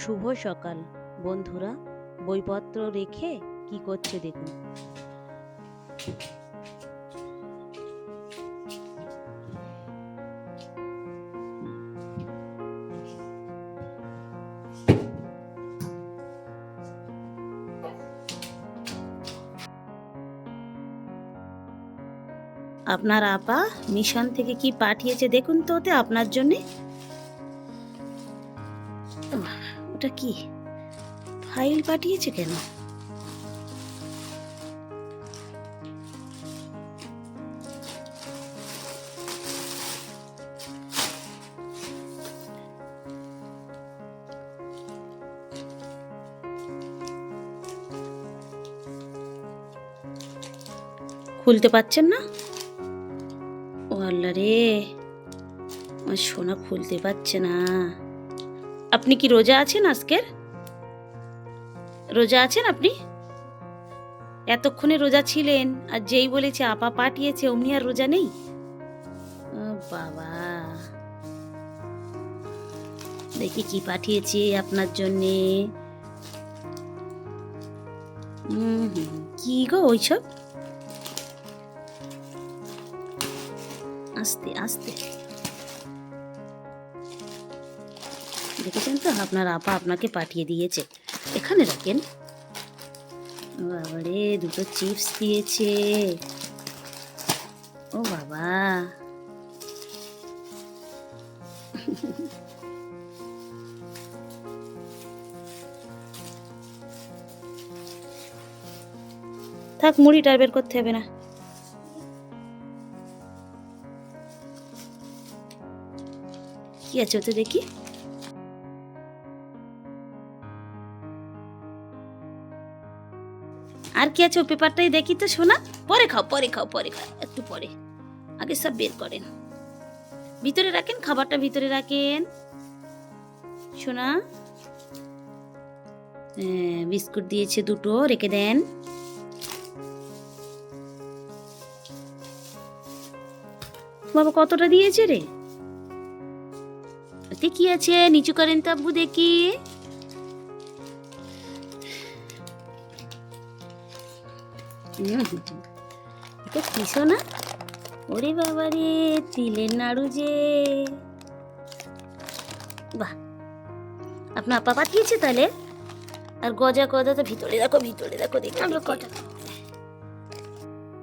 শুভ সকাল। বন্ধুরা, বইপত্র রেখে কি করছে দেখুন। আপনার আপা মিশন থেকে কি পাঠিয়েছে দেখুন তো ওতে আপনার জন্যে। ওটা কি? ফাইল পাঠিয়েছে কেন? খুলতে পারছেন না? ও আল্লাহ রে, আমার সোনা খুলতে পারছে না। আপনি কি রোজা আছেন আজকের? রোজা আছেন আপনি? এতক্ষণে রোজা ছিলেন, আর যেই বলেছে আপা পাঠিয়েছে, অমনি আর রোজা নেই? বাবা। দেখি কি পাঠিয়েছে আপনার জন্যে। কি গো ওইসব? আস্তে আস্তে। দেখেছেন তো আপনার আপা আপনাকে পাঠিয়ে দিয়েছে। এখানে রাখেন। বাবারে, দুটো চিপস দিয়েছে। ও বাবা। থাক মুড়িটা বের করতে হবে না। কি আছে ওতে দেখি? আর কি আছে ও পেপারটাই দেখি তো শোনা পরে খাও পরে খাও পরে খাও একটু পরে। আগে সব বের করেন। ভিতরে রাখেন খাবারটা ভিতরে রাখেন। শোনা হ্যাঁ, বিস্কুট দিয়েছে দুটো রেখে দেন। বাবা কতটা দিয়েছে রে? কি আছে? নিচু করেন তো দেখি। হুম, এটা কিসো না ওরে বাবা রে তিলের নাড়ু যে। বাহ। আপনার আপা পাঠিয়েছে তাহলে? আর গজা গজা তো ভিতরে দেখো ভিতরে দেখো দেখো কটা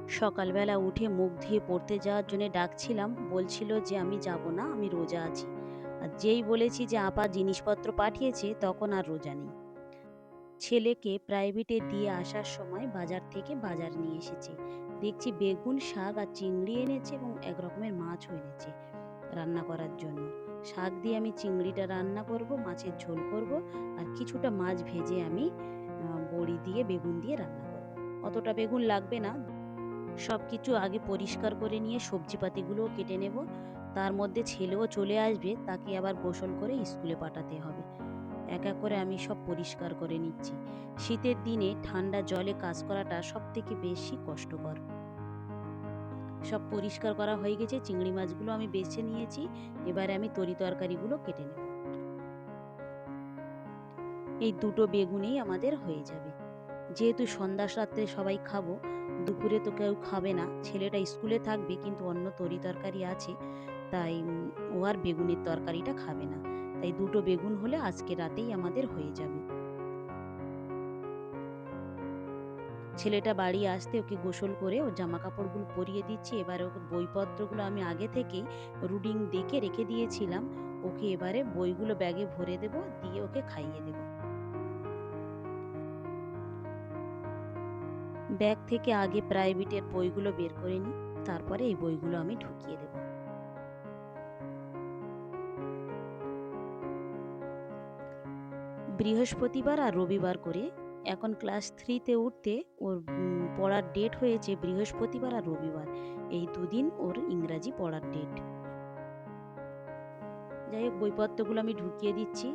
সকালবেলা উঠে মুখ ধুয়ে পড়তে যাওয়ার জন্য ডাকছিলাম। বলছিল যে আমি যাব না আমি রোজা আছি। আর যেই বলেছি যে আপা জিনিসপত্র পাঠিয়েছে তখন আর রোজা নেই। ছেলেকে প্রাইভেটে দিয়ে আসার সময় বাজার থেকে বাজার নিয়ে এসেছে। দেখছি বেগুন শাক আর চিংড়ি এনেছে এবং এক রকমের মাছও এনেছে রান্না করার জন্য। শাক দিয়ে আমি চিংড়িটা রান্না করব, মাছের ঝোল করব আর কিছুটা মাছ ভেজে আমি বড়ি দিয়ে বেগুন দিয়ে রান্না করব। অতটা বেগুন লাগবে না। সব কিছু আগে পরিষ্কার করে নিয়ে সবজিপাতিগুলোও কেটে নেব। তার মধ্যে ছেলেও চলে আসবে, তাকে আবার গোসল করে স্কুলে পাঠাতে হবে। এক এক করে আমি সব পরিষ্কার করে নিচ্ছি। শীতের দিনে ঠান্ডা জলে কাজ করাটা সব থেকে বেশি কষ্টকর। সব পরিষ্কার করা হয়ে গেছে, চিংড়ি মাছগুলো আমি বেছে নিয়েছি, এবারে আমি তরি তরকারিগুলো কেটে নেব। এই দুটো বেগুনেই আমাদের হয়ে যাবে। যেহেতু সন্ধ্যা রাত্রে সবাই খাব, দুপুরে তো কেউ খাবে না, ছেলেটা স্কুলে থাকবে, কিন্তু অন্য তরি তরকারি আছে, তাই ও আর বেগুনের তরকারিটা খাবে না। তাই দুটো বেগুন হলে আজকে রাতেই আমাদের হয়ে যাবে। ছেলেটা বাড়ি আসতে ওকে গোসল করে ওর জামা কাপড়গুলো পরিয়ে দিচ্ছি। এবারে ওকে বইপত্রগুলো আমি আগে থেকেই রুডিং দেখে রেখে দিয়েছিলাম। ওকে এবারে বইগুলো ব্যাগে ভরে দেব, দিয়ে ওকে খাইয়ে দেব। ব্যাগ থেকে আগে প্রাইভেটের বইগুলো বের করে নিই, তারপরে এই বইগুলো আমি ঢুকিয়ে দেব। বৃহস্পতিবার আর রবিবার করে। এখন ক্লাস থ্রিতে উঠতে ওর পড়ার ডেট হয়েছে বৃহস্পতিবার আর রবিবার। এই দুদিন ওর ইংরাজি পড়ার ডেট যাই হোক বইপত্রগুলো আমি ঢুকিয়ে দিচ্ছি।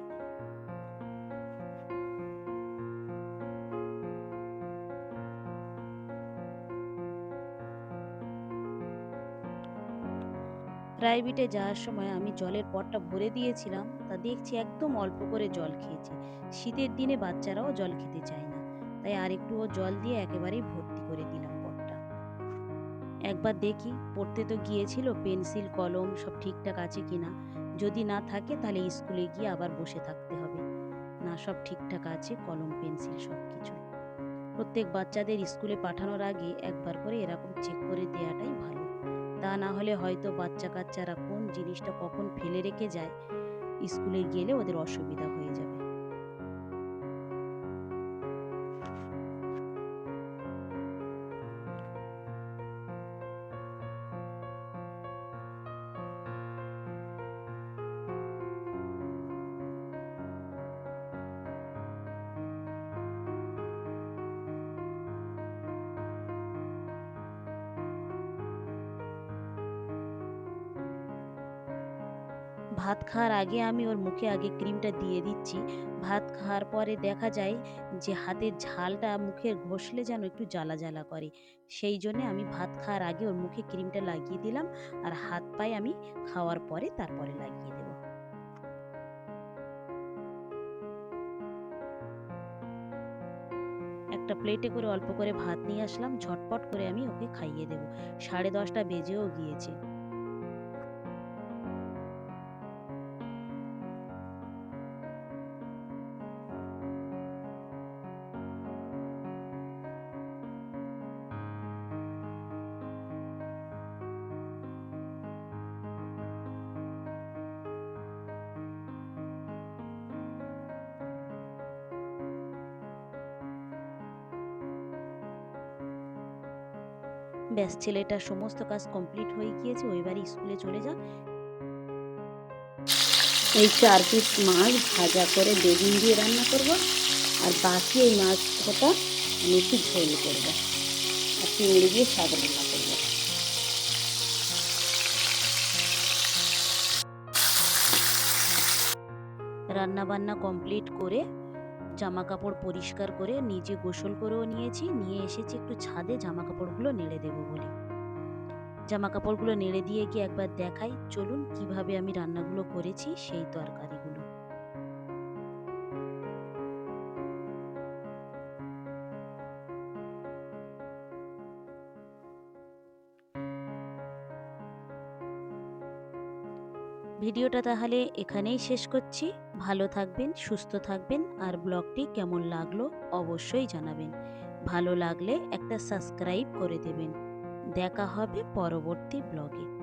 প্রাইভেটে যাওয়ার সময় আমি জলের পটটা ভরে দিয়েছিলাম, তা দেখছি একদম অল্প করে জল খেয়েছে। শীতের দিনে বাচ্চারাও জল খেতে চায় না, তাই আর একটুও জল দিয়ে একেবারেই ভর্তি করে দিলাম পটটা। একবার দেখি, পড়তে তো গিয়েছিল, পেন্সিল, কলম সব ঠিকঠাক আছে কিনা। যদি না থাকে তাহলে স্কুলে গিয়ে আবার বসে থাকতে হবে। না সব ঠিকঠাক আছে, কলম, পেন্সিল সব কিছু। প্রত্যেক বাচ্চাদের স্কুলে পাঠানোর আগে একবার করে এরকম চেক করে দেওয়াটাই ভালো। তা না হলে হয়তো বাচ্চা কাচ্চারা কোন জিনিসটা কখন ফেলে রেখে যায়? স্কুলে গেলে ওদের অসুবিধা হয়ে যাবে। ভাত খাওয়ার আগে আমি ওর মুখে আগে ক্রিমটা দিয়ে দিচ্ছি। ভাত খাওয়ার পরে দেখা যায় যে হাতের ঝালটা মুখে ঘষলে যেন একটু জ্বালা জ্বালা করে। সেই জন্যে আমি ভাত খাওয়ার আগে ওর মুখে ক্রিমটা লাগিয়ে দিলাম আর হাত পায়ে আমি খাওয়ার পরে তারপরে লাগিয়ে দেবো। একটা প্লেটে করে অল্প করে ভাত নিয়ে আসলাম, ঝটপট করে আমি ওকে খাইয়ে দেবো। সাড়ে দশটা বেজেও গিয়েছে। ব্যাস, ছেলেটার সমস্ত কাজ কমপ্লিট হয়ে গিয়েছে, ওই বাড়ি স্কুলে চলে যাক এই চার পিস মাছ ভাজা করে বেগুন দিয়ে রান্না করব, আর বাকি এই মাছ কটা আমি একটু ঝোল করব, আর চিংড়ি দিয়ে শাক রান্না করব। রান্না বান্না কমপ্লিট করে জামা কাপড় পরিষ্কার করে নিজে গোসল করেও নিয়েছি, নিয়ে এসেছি একটু ছাদে জামা কাপড়গুলো নেড়ে দেবো বলে। জামা কাপড়গুলো নেড়ে দিয়ে গিয়ে একবার দেখাই, চলুন কীভাবে আমি রান্নাগুলো করেছি সেই তরকারিগুলো। ভিডিওটা তাহলে এখানেই শেষ করছি। ভালো থাকবেন, সুস্থ থাকবেন আর ব্লগটি কেমন লাগল অবশ্যই জানাবেন। ভালো লাগলে একটা সাবস্ক্রাইব করে দেবেন। দেখা হবে পরবর্তী ব্লগে।